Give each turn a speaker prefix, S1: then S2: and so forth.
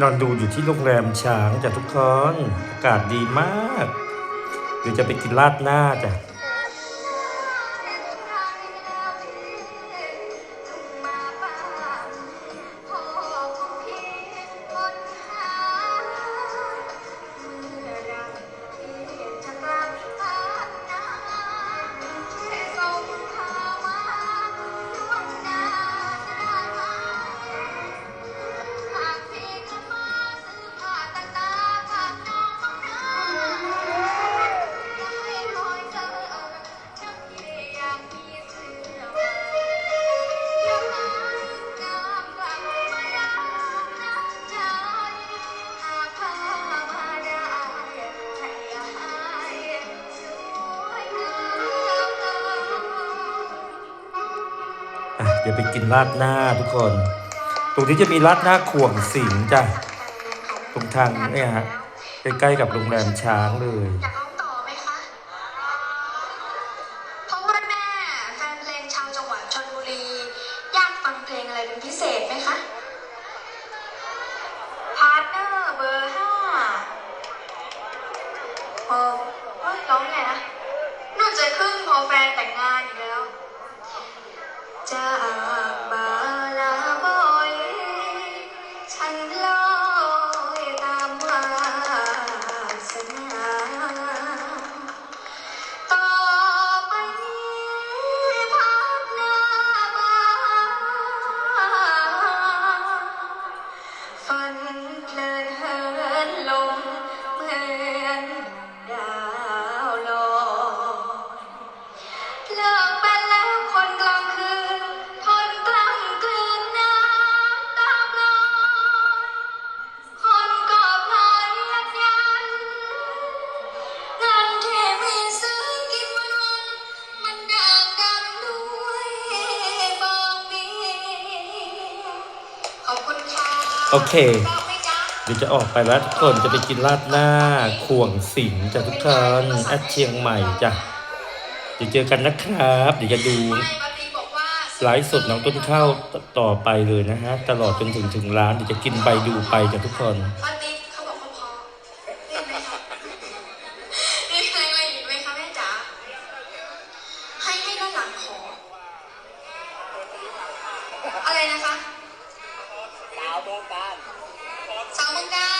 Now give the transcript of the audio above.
S1: นอนดูอยู่ที่โรงแรมช้างจ้ะทุกคน อากาศดีมาก เดี๋ยวจะไปกินราดหน้าจ้ะ ดี๋ยวไปกินราดหน้าทุกคน ตรงนี้จะมีราดหน้าข่วงสิงจ้ะ ตรงทางเนี่ยฮะใกล้ๆกับโรงแรมช้างเลย
S2: อยากร้องต่อไหมคะ เพราะว่าแม่แฟนเพลงชาวจังหวัดชนบุรี อยากฟังเพลงอะไรเป็นพิเศษไหมคะ พาร์ทเนอร์เบอร์ห้าเออเฮ้ยร้องไงนะน่าจะครึ่งพอแฟนแต่งงานอีกแล้วจา
S1: โอเคเดี๋ยวจะออกไปแล้วทุกคนจะไปกินราดหน้าข่วงสิงจ้ะทุกคนแอดเชียงใหม่จ้ะเดี๋ยวเจอกันนะครับ เดี๋ยวจะดูไลฟ์สดน้องต้นข้าวต่อไปเลยนะฮะ ตลอดจนถึงถึงร้านเดี๋ยวจะกินใบดูไปจ้ะทุกคน
S2: ปาตีเขาบอกเขาพอเรียกไหมคะเรียกอะไรอีกไหมคะแม่จ๋าให้ให้ด้านหลังขอ อะไรนะคะ
S3: สาวเมืองการ
S2: สาวเมืองกา